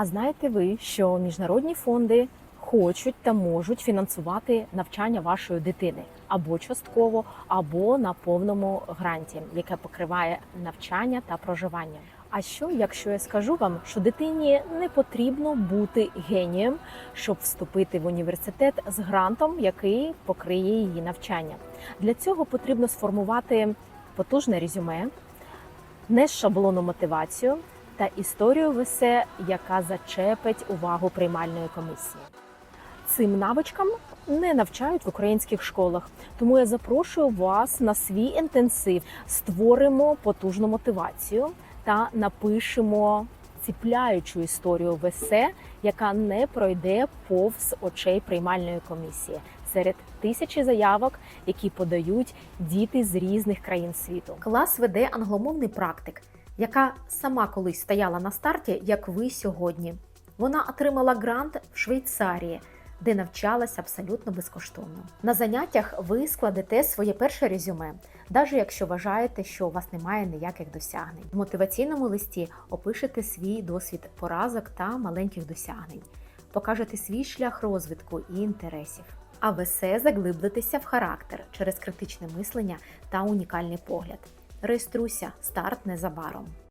А знаєте ви, що міжнародні фонди хочуть та можуть фінансувати навчання вашої дитини або частково, або на повному гранті, яке покриває навчання та проживання. А що, якщо я скажу вам, що дитині не потрібно бути генієм, щоб вступити в університет з грантом, який покриє її навчання? Для цього потрібно сформувати потужне резюме, не шаблонну мотивацію та історію весе, яка зачепить увагу приймальної комісії. Цим навичкам не навчають в українських школах, тому я запрошую вас на свій інтенсив. Створимо потужну мотивацію та напишемо ціпляючу історію весе, яка не пройде повз очей приймальної комісії серед тисячі заявок, які подають діти з різних країн світу. Клас веде англомовний практик, яка сама колись стояла на старті, як ви сьогодні. Вона отримала грант в Швейцарії, де навчалась абсолютно безкоштовно. На заняттях ви складете своє перше резюме, навіть якщо вважаєте, що у вас немає ніяких досягнень. В мотиваційному листі опишете свій досвід поразок та маленьких досягнень, покажете свій шлях розвитку і інтересів. А в есе заглиблитеся в характер через критичне мислення та унікальний погляд. Реєструйся, старт незабаром.